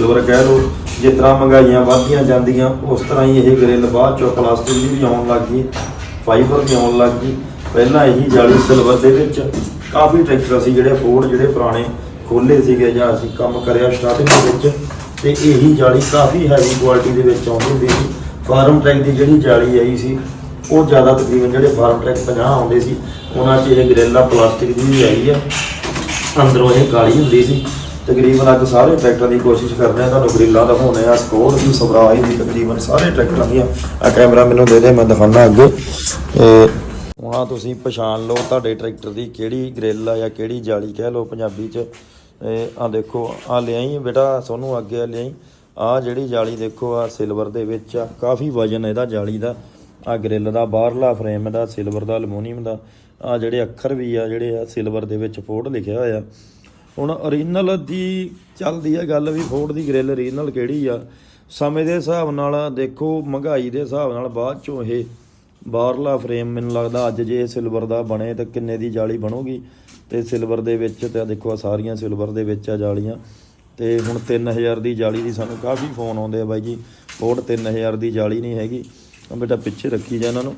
Silver ਕਹਿ ਲਓ, ਜਿਸ ਤਰ੍ਹਾਂ ਮਹਿੰਗਾਈਆਂ ਵੱਧਦੀਆਂ ਜਾਂਦੀਆਂ, ਉਸ ਤਰ੍ਹਾਂ ਹੀ ਇਹ ਗ੍ਰਿਲ ਬਾਅਦ ਚੋਂ ਪਲਾਸਟਿਕ ਦੀ ਵੀ ਆਉਣ ਲੱਗ ਗਈ ਫਾਈਬਰ ਵੀ ਆਉਣ ਲੱਗ ਗਈ। ਪਹਿਲਾਂ ਇਹੀ ਜਾਲੀ ਸਿਲਵਰ ਦੇ ਵਿੱਚ ਕਾਫੀ ਟਰੈਕਟਰ ਸੀ ਜਿਹੜੇ ਫੋਰਡ ਜਿਹੜੇ ਪੁਰਾਣੇ ਖੋਲੇ ਸੀਗੇ ਜਾਂ ਅਸੀਂ ਕੰਮ ਕਰਿਆ ਸਟਾਰਟਿੰਗ ਦੇ ਵਿੱਚ, ਤੇ ਇਹੀ ਜਾਲੀ ਕਾਫੀ ਹੈਵੀ ਕੁਆਲਿਟੀ ਦੇ ਵਿੱਚ ਆਉਂਦੀ ਹੁੰਦੀ ਸੀ। ਫਾਰਮ ਟਰੈਕ ਦੀ ਜਿਹੜੀ ਜਾਲੀ ਆਈ ਸੀ, ਉਹ ਜ਼ਿਆਦਾ ਤਕਰੀਬਨ ਜਿਹੜੇ ਫਾਰਮ ਟਰੈਕ 50 ਆਉਂਦੇ ਸੀ, ਉਹਨਾਂ 'ਚ ਇਹ ਗ੍ਰਿਲ ਪਲਾਸਟਿਕ ਦੀ ਵੀ ਆਈ ਆ। ਅੰਦਰੋਂ ਇਹ ਕਾਲੀ ਹੁੰਦੀ ਸੀ। ਤਕਰੀਬਨ ਅੱਜ ਸਾਰੇ ਟਰੈਕਟਰਾਂ ਦੀ ਕੋਸ਼ਿਸ਼ ਕਰਦੇ ਆ ਤੁਹਾਨੂੰ ਗ੍ਰਿਲਾਂ ਦਿਖਾਉਣੇ ਆ ਸਕੋਰ ਦੀ ਸਵਰਾਜ ਦੀ ਤਕਰੀਬਨ ਸਾਰੇ ਟਰੈਕਟਰਾਂ ਦੀਆਂ। ਆ ਕੈਮਰਾ ਮੈਨੂੰ ਦੇ ਦੇ, ਮੈਂ ਦਿਖਾਉਣਾ ਅੱਗੇ। ਹੁਣ ਆਹ ਤੁਸੀਂ ਪਛਾਣ ਲਓ ਤੁਹਾਡੇ ਟਰੈਕਟਰ ਦੀ ਕਿਹੜੀ ਗ੍ਰਿਲ ਆ ਜਾਂ ਕਿਹੜੀ ਜਾਲੀ, ਕਹਿ ਲਓ ਪੰਜਾਬੀ ਚ। ਆ ਦੇਖੋ ਆ ਲਿਆਈ ਬੇਟਾ, ਸੋਨੂੰ ਅੱਗੇ ਲਿਆਈ। ਆ ਜਿਹੜੀ ਜਾਲੀ ਦੇਖੋ ਆ ਸਿਲਵਰ ਦੇ ਵਿੱਚ ਆ, ਕਾਫੀ ਵਜਨ ਇਹਦਾ ਜਾਲੀ ਦਾ। ਆ ਗ੍ਰਿਲ ਦਾ, ਬਾਹਰਲਾ ਫਰੇਮ ਦਾ ਸਿਲਵਰ ਦਾ ਐਲੂਮੀਨੀਅਮ ਦਾ। ਆ ਜਿਹੜੇ ਅੱਖਰ ਵੀ ਆ, ਜਿਹੜੇ ਆ ਸਿਲਵਰ ਦੇ ਵਿੱਚ ਫੋਰਡ ਲਿਖਿਆ ਹੋਇਆ। ਹੁਣ ਓਰੀਜਨਲ ਦੀ ਚੱਲਦੀ ਆ ਗੱਲ ਵੀ ਫੋਰਡ ਦੀ ਗ੍ਰਿਲ ਓਰੀਜਨਲ ਕਿਹੜੀ ਆ? ਸਮੇਂ ਦੇ ਹਿਸਾਬ ਨਾਲ ਦੇਖੋ, ਮਹਿੰਗਾਈ ਦੇ ਹਿਸਾਬ ਨਾਲ ਬਾਅਦ ਚੋਂ ਇਹ ਬਾਹਰਲਾ ਫਰੇਮ ਮੈਨੂੰ ਲੱਗਦਾ ਅੱਜ ਜੇ ਸਿਲਵਰ ਦਾ ਬਣੇ ਤਾਂ ਕਿੰਨੇ ਦੀ ਜਾਲੀ ਬਣੂਗੀ? ਤੇ ਸਿਲਵਰ ਦੇ ਵਿੱਚ ਤੇ ਦੇਖੋ ਆ ਸਾਰੀਆਂ ਸਿਲਵਰ ਦੇ ਵਿੱਚ ਆ ਜਾਲੀਆਂ। ਤੇ ਹੁਣ 3000 ਦੀ ਜਾਲੀ ਦੀ ਸਾਨੂੰ ਕਾਫੀ ਫੋਨ ਆਉਂਦੇ ਆ ਬਾਈ ਜੀ। ਫੋਰਡ 3000 ਦੀ ਜਾਲੀ ਨਹੀਂ ਹੈਗੀ। ਤਾਂ ਬੇਟਾ ਪਿੱਛੇ ਰੱਖੀ ਜਾ ਇਹਨਾਂ ਨੂੰ।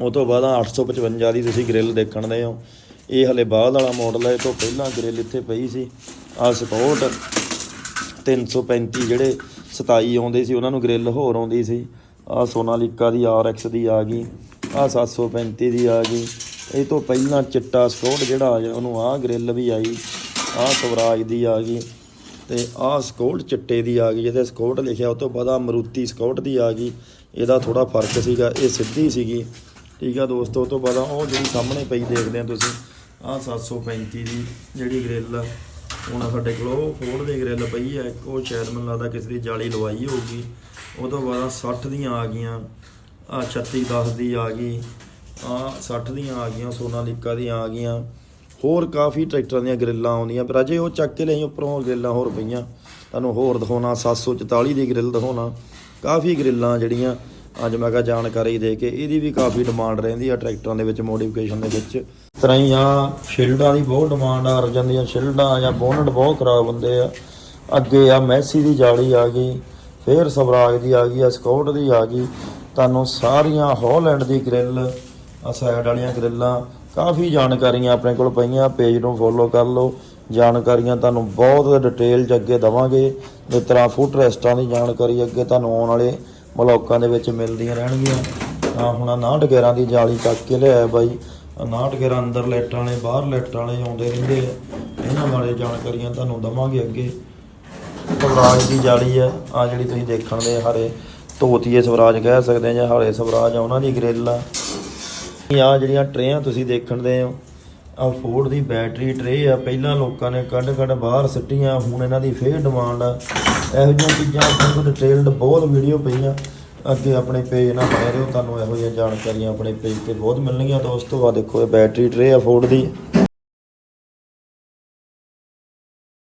ਉਹ ਤੋਂ ਬਾਅਦ ਆਹ 855 ਦੀ ਤੁਸੀਂ ਗ੍ਰਿਲ ਦੇਖਣ ਦੇ ਹੋ। ਇਹ ਹਲੇ ਬਾਅਦ ਵਾਲਾ ਮਾਡਲ ਹੈ ਇਹ ਤੋਂ ਪਹਿਲਾਂ ਗ੍ਰਿਲ ਇੱਥੇ ਪਈ ਸੀ। ਆ ਸਪੋਰਟ 335 ਜਿਹੜੇ 27 ਆਉਂਦੇ ਸੀ, ਉਹਨਾਂ ਨੂੰ ਗ੍ਰਿਲ ਹੋਰ ਆਉਂਦੀ ਸੀ। ਆ ਸੋਨਾਲੀਕਾ ਦੀ RX ਦੀ ਆ ਗਈ ਆ 735 ਦੀ ਆ ਗਈ। ਇਹ ਤੋਂ ਪਹਿਲਾਂ ਚਿੱਟਾ ਸਕੋਟ ਜਿਹੜਾ ਆ ਉਹਨੂੰ ਆ ਗ੍ਰਿਲ ਵੀ ਆਈ ਆ ਸਵਰਾਜ ਦੀ ਆ ਗਈ ਤੇ ਆਹ ਸਕੋਟ ਚਿੱਟੇ ਦੀ ਆ ਗਈ, ਜਿਹਦੇ ਸਕੋਟ ਲਿਖਿਆ, ਉਹ ਤੋਂ ਬਾਅਦ ਆ ਮਰੂਤੀ ਸਕੋਟ ਦੀ ਆ ਗਈ। ਇਹਦਾ ਥੋੜਾ ਫ਼ਰਕ ਸੀਗਾ, ਇਹ ਸਿੱਧੀ ਸੀਗੀ। ਠੀਕ ਆ ਦੋਸਤੋ, ਉਹ ਤੋਂ ਬਾਅਦ ਉਹ ਜਿਹੜੀ ਸਾਹਮਣੇ ਪਈ ਦੇਖਦੇ ਆ ਤੁਸੀਂ ਆਹ 735 ਦੀ ਜਿਹੜੀ ਗ੍ਰਿਲ ਆ, ਹੁਣ ਸਾਡੇ ਕੋਲ ਉਹ ਫੋਰਡ ਦੀ ਗ੍ਰਿਲ ਪਈ ਆ, ਇੱਕ ਉਹ ਸ਼ਾਇਦ ਮੈਨੂੰ ਲੱਗਦਾ ਕਿਸੇ ਦੀ ਜਾਲੀ ਲਵਾਈ ਹੋਊਗੀ। ਉਹ ਤੋਂ ਬਾਅਦ ਆਹ 60 ਦੀਆਂ ਆ ਗਈਆਂ ਆ 36 10 ਦੀ ਆ ਗਈ ਆ 60 ਦੀਆਂ ਆ ਗਈਆਂ ਸੋਨਾਲੀਕਾ ਦੀਆਂ ਆ ਗਈਆਂ। ਹੋਰ ਕਾਫੀ ਟਰੈਕਟਰਾਂ ਦੀਆਂ ਗ੍ਰਿਲਾਂ ਆਉਂਦੀਆਂ, ਪਰ ਅਜੇ ਉਹ ਚੱਕ ਕੇ ਲਈ ਉੱਪਰੋਂ ਗ੍ਰਿਲਾਂ ਹੋਰ ਪਈਆਂ। ਤੁਹਾਨੂੰ ਹੋਰ ਦਿਖਾਉਣਾ 744 ਦੀ ਗ੍ਰਿਲ ਦਿਖਾਉਣਾ। ਕਾਫੀ ਗ੍ਰਿਲਾਂ ਜਿਹੜੀਆਂ ਅੱਜ ਮੈਂ ਕਿਹਾ ਜਾਣਕਾਰੀ ਦੇ ਕੇ ਇਹਦੀ ਵੀ ਕਾਫੀ ਡਿਮਾਂਡ ਰਹਿੰਦੀ ਆ ਟਰੈਕਟਰਾਂ ਦੇ ਵਿੱਚ ਮੋਡੀਫਿਕੇਸ਼ਨ ਦੇ ਵਿੱਚ। ਇਸ ਤਰ੍ਹਾਂ ਹੀ ਆ, ਸ਼ਿਲਡਾਂ ਦੀ ਬਹੁਤ ਡਿਮਾਂਡ ਆ, ਅਰਜਨ ਦੀਆਂ ਸ਼ਿਲਡਾਂ ਜਾਂ ਬੋਨਟ ਬਹੁਤ ਖਰਾਬ ਹੁੰਦੇ ਆ। ਅੱਗੇ ਆ ਮੈਸੀ ਦੀ ਜਾਲੀ ਆ ਗਈ, ਫੇਰ ਸਵਰਾਜ ਦੀ ਆ ਗਈ, ਆ ਸਕਾਊਟ ਦੀ ਆ ਗਈ। ਤੁਹਾਨੂੰ ਸਾਰੀਆਂ ਹੌਲੈਂਡ ਦੀ ਗ੍ਰਿਲ ਆ ਸਾਈਡ ਵਾਲੀਆਂ ਗ੍ਰਿਲਾਂ ਕਾਫੀ ਜਾਣਕਾਰੀਆਂ ਆਪਣੇ ਕੋਲ ਪਈਆਂ ਪੇਜ ਨੂੰ ਫੋਲੋ ਕਰ ਲਓ। ਜਾਣਕਾਰੀਆਂ ਤੁਹਾਨੂੰ ਬਹੁਤ ਡਿਟੇਲ ਚ ਅੱਗੇ ਦਵਾਂਗੇ। ਜਿਸ ਤਰ੍ਹਾਂ ਫੁੱਟ ਰੈਸਟਾਂ ਦੀ ਜਾਣਕਾਰੀ ਅੱਗੇ ਤੁਹਾਨੂੰ ਆਉਣ ਵਾਲੇ ਬਲੌਕਾਂ ਦੇ ਵਿੱਚ ਮਿਲਦੀਆਂ ਰਹਿਣਗੀਆਂ। ਆ ਹੁਣ 69 ਗੇਰਾਂ ਦੀ ਜਾਲੀ ਚੱਕ ਕੇ ਲਿਆਇਆ ਬਾਈ। 69 ਗੇਰਾਂ ਅੰਦਰ ਲਾਈਟਾਂ ਵਾਲੇ, ਬਾਹਰ ਲਾਈਟਾਂ ਵਾਲੇ ਆਉਂਦੇ ਰਹਿੰਦੇ ਆ। ਇਹਨਾਂ ਬਾਰੇ ਜਾਣਕਾਰੀਆਂ ਤੁਹਾਨੂੰ ਦਵਾਂਗੇ ਅੱਗੇ। ਸਵਰਾਜ ਦੀ ਜਾਲੀ ਆ ਆ ਜਿਹੜੀ ਤੁਸੀਂ ਦੇਖਣ ਦੇ ਹਰੇ ਧੋਤੀਏ ਸਵਰਾਜ ਕਹਿ ਸਕਦੇ ਆ ਜਾਂ ਹਰੇ ਸਵਰਾਜ ਆ, ਉਹਨਾਂ ਦੀ ਗ੍ਰਿਲ ਆ। ਆ ਜਿਹੜੀਆਂ ਟਰੇਆਂ ਤੁਸੀਂ ਦੇਖਣ ਦੇ ਹੋ ਆ ਫੋਰਡ ਦੀ ਬੈਟਰੀ ਟਰੇ ਆ, ਪਹਿਲਾਂ ਲੋਕਾਂ ਨੇ ਕੱਢ ਕੱਢ ਬਾਹਰ ਸਿੱਟੀਆਂ, ਹੁਣ ਇਹਨਾਂ ਦੀ ਫੇਰ ਡਿਮਾਂਡ ਆ। ਇਹੋ ਜਿਹੀਆਂ ਚੀਜ਼ਾਂ ਆਪਣੇ ਕੋਲ ਡਿਟੇਲਡ ਬਹੁਤ ਵੀਡੀਓ ਪਈਆਂ। ਅੱਗੇ ਆਪਣੇ ਪੇਜ ਨਾਲ ਬਣੇ ਰਹੋ, ਤੁਹਾਨੂੰ ਇਹੋ ਜਿਹੀਆਂ ਜਾਣਕਾਰੀਆਂ ਆਪਣੇ ਪੇਜ ਤੇ ਬਹੁਤ ਮਿਲਣਗੀਆਂ। ਦੋਸਤੋ ਆ ਦੇਖੋ, ਇਹ ਬੈਟਰੀ ਟਰੇ ਆ ਫੋਰਡ ਦੀ।